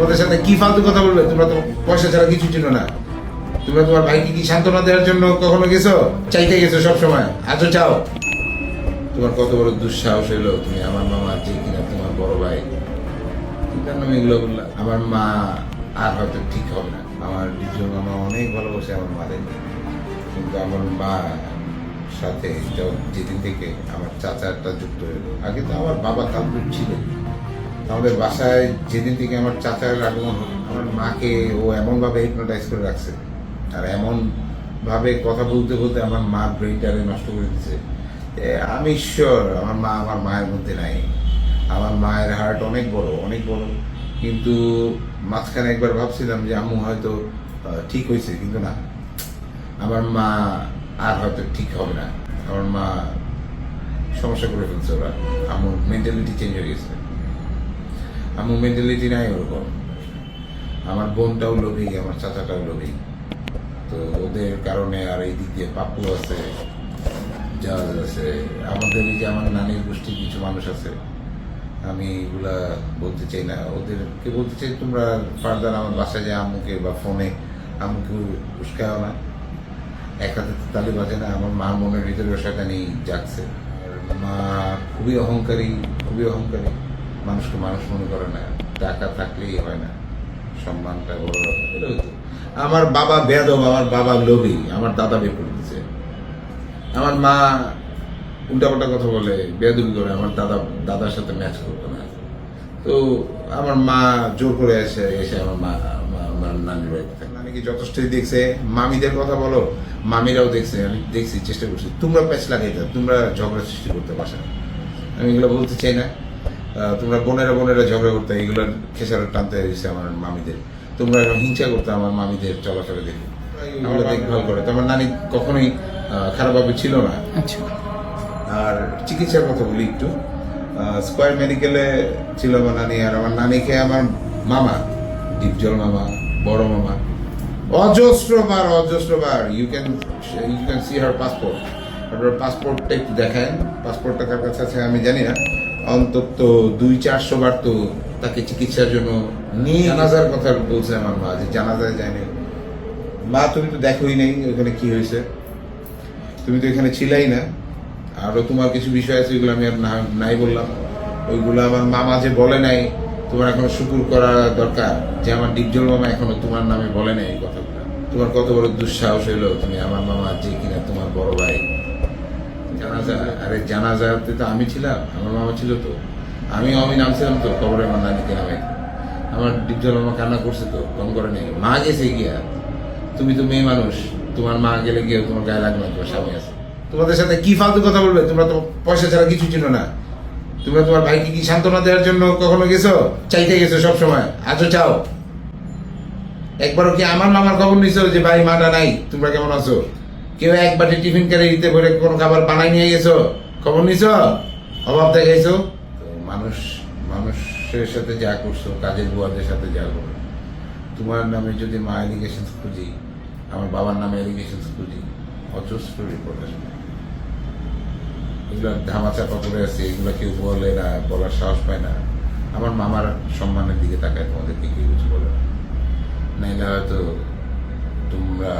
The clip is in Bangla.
তোমাদের সাথে কি ফালতু কথা বলবে? তোমরা তো পয়সা ছাড়া কিছু চিনো না। তোমরা তোমার ভাইকে কি সান্ত্বনা দেওয়ার জন্য কখনো গেছো? চাইতে গেছো সব সময়। আজও চাও। তোমার কত বড় দুঃসাহস হইল, তুমি আমার মামা, যে কিনা তোমার বড় ভাই। কারণে এগুলো বললাম? আমার মা আর হয়তো ঠিক হবে না। আমার দ্বিতীয় মামা অনেক ভালোবাসে, আমার মাদের। কিন্তু আমার মা সাথে যেদিন থেকে আমার চাচাটা যুক্ত হলো আগে তো আমার বাবা কামরুল ছিল আমাদের বাসায় যেদিন থেকে আমার চাচার আগমন আমার মাকে ও এমনভাবে হিপনোটাইজ করে রাখছে। আর এমনভাবে কথা বলতে বলতে আমার মা ব্রেনটারে নষ্ট করে দিচ্ছে। আমি শিওর আমার মা আমার মায়ের মধ্যে নাই। আমার মায়ের হার্ট অনেক বড় অনেক বড়। কিন্তু মাঝখানে একবার ভাবছিলাম যে আম্মু হয়তো ঠিক হয়েছে, কিন্তু না। আমার মা আর হয়তো ঠিক হবে না। আমার মা সমস্যা করে ফেলছে ওরা। আমার মেন্টালিটি চেঞ্জ হয়ে গেছে। আমার মেন্টালিটি নাই ওরকম। আমার বোনটাও লোভী, আমার চাচাটাও লোভী। তো ওদের কারণে আর এই দিক দিয়ে পাপ্পু আছে জাহাজ আছে, আমাদের এই যে আমার নানির গোষ্ঠীর কিছু মানুষ আছে, আমি এগুলা বলতে চাই না। ওদেরকে বলতে চাই, তোমরা ফার্দার আমার বাসায় যে আমুকে বা ফোনে আম্মুকে উস্কাও না। এক হাতে তালি বাজে না, আমার মা মনের ভিতরে ওষাখানি জাগছে। আর মা খুবই অহংকারী খুবই অহংকারী। মানুষকে মানুষ মনে করে না। টাকা থাকলেই হয় না। সম্মানটা বড় আমার বাবা বেদব আমার বাবা লোভী, আমার দাদা বের করে দিচ্ছে আমার মা উল্টাপাল্টা কথা বলে বেদবি করে, আমার দাদা, দাদার সাথে ম্যাচ করতো না। তো আমার মা জোর করে এসে এসে আমার মা আমার নানির বাড়িতে থাকে। নানি কি যথেষ্টই দেখছে? মামিদের কথা বলো। মামিরাও দেখছে, আমি দেখছি, চেষ্টা করছি। তোমরা প্যাচ লাগাইতে, তোমরা ঝগড়া সৃষ্টি করতে পারছ আমি এগুলো বলতে চাই না। তোমরা বোনেরা বোনেরা ঝগড়া করতে এগুলোর খেসারত টানতে হয়েছে আমার মামিদের। তোমরা হিংসা করতে আমার মামিদের চলাফেরা দেখি। এগুলো দেখভাল করে। তোমার নানি কখনোই খারাপভাবে ছিল না। আচ্ছা। আর চিকিৎসার কথা বলি একটু। স্কোয়ার মেডিকেলে ছিল আমার নানি আর আমার নানিকে আমার মামা ডিপজল মামা বড় মামা। অজস্রবার অজস্রবার you can you can see her passport আপনার পাসপোর্টটা একটু দেখেন পাসপোর্টটা কার কাছে আছে আমি জানি না। অন্তত দুই চারশো বার তো তাকে চিকিৎসার জন্য নিয়ে জানাজার কথা বলছে আমার মা যে জানাজায় যায়নি। মা, তুমি তো দেখোই নেই ওখানে কি হয়েছে। তুমি তো এখানে ছিলাই না। আরও তোমার কিছু বিষয় আছে, ওইগুলো আমি আর নাই বললাম। ওইগুলো আমার মামা যে বলে নাই, তোমার এখনও শুকুর করা দরকার। যে আমার ডিপজল মামা এখনও তোমার নামে বলে নাই এই কথাগুলো। তোমার কত বড় দুঃসাহস হইল তুমি আমার মামা যে কিনা তোমার বড় ভাই। জানাজা আরে জানাজাতে তো আমি ছিলাম, আমার মামা ছিল তো। আমি আমি নামছিলাম তো আমার নানিকে নামে আমার ডিপজল মামা কান্না করছে তো, কম করে নেই মা গেছে গিয়া। তুমি তো মেয়ে মানুষ, তোমার মা গেলে গিয়ে তোমার গায়ে লাগবে তোমার স্বামী আছে। তোমাদের সাথে কি ফালতু কথা বলবে? তোমরা তো পয়সা ছাড়া কিছু চিনো না। তোমরা তোমার ভাইকে কি সান্ত্বনা দেওয়ার জন্য কখনো গেছো? চাইতে গেছো সব সময়। চাও। একবারও কি আমার মামার খবর নিছো যে ভাই মাটা নাই? তোমরা কেমন আছো? কেউ এক বাটি টিফিন ক্যারে দিতে ভরে কোনো খাবার বানাই নিয়ে গেছো? খবর নিছো? অভাব দেখাইছো? মানুষ, মানুষের সাথে যা করছ, কাজের বুয়াদের সাথে যা করো। তোমার নামে যদি মা এলিগেশন খুঁজি, আমার বাবার নামে এলিগেশন খুঁজি, অজস্র রিপোর্ট আসবে। এগুলো ধামাচাপা করে আছে, এগুলো কেউ বলে না, বলার সাহস পায় না। আমার মামার সম্মানের দিকে তাকায়, তোমাদেরকে কেউ কিছু বলে না। নাইলে হয়তো তোমরা